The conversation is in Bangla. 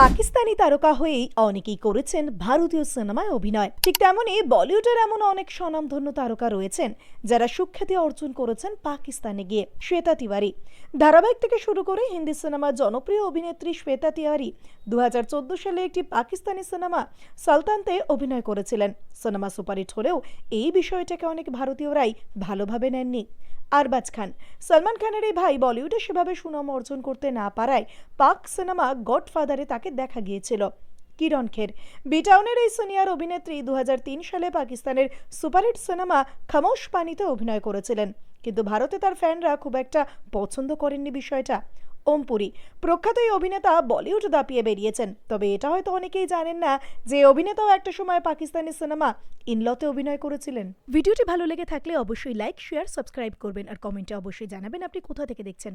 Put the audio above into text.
পাকিস্তানি তারকা হয়েই অনেকেই করেছেন ভারতীয় সিনেমায় অভিনয়। ঠিক তেমনই বলিউডের এমন অনেক স্বনামধন্য তারকা রয়েছেন, যারা সুখ্যাতি অর্জন করেছেন পাকিস্তানে গিয়ে, শ্বেতা তিওয়ারি। ধারাবাহিক থেকে শুরু করে হিন্দি সিনেমার জনপ্রিয় অভিনেত্রী শ্বেতা তিওয়ারি দু হাজার চোদ্দ সালে একটি পাকিস্তানি সিনেমা সালতানতে অভিনয় করেছিলেন। সিনেমা সুপারহিট হলেও এই বিষয়টাকে অনেক ভারতীয়রাই ভালোভাবে নেননি। আরবাজ খান। সলমান খানের এই ভাই বলিউডে সেভাবে সুনাম অর্জন করতে না পারায় পাক সিনেমা গডফাদারে তাকে দেখা গিয়েছিল। কিরণ খের। বিটাউনের এই সিনিয়র অভিনেত্রী দু হাজার তিন সালে পাকিস্তানের সুপারহিট সিনেমা খামোশ পানিতে অভিনয় করেছিলেন। কিন্তু ভারতে তার ফ্যানরা খুব একটা পছন্দ করেননি বিষয়টা। ওম পুরী প্রখ্যাত এই অভিনেতা বলিউড দাপিয়ে বেরিয়েছেন, তবে এটা হয়তো অনেকেই জানেন না যে অভিনেতাও একটা সময় পাকিস্তানি সিনেমা ইনলতে অভিনয় করেছিলেন। ভিডিওটি ভালো লেগে থাকলে অবশ্যই লাইক, শেয়ার, সাবস্ক্রাইব করবেন আর কমেন্টে অবশ্যই জানাবেন আপনি কোথা থেকে দেখছেন।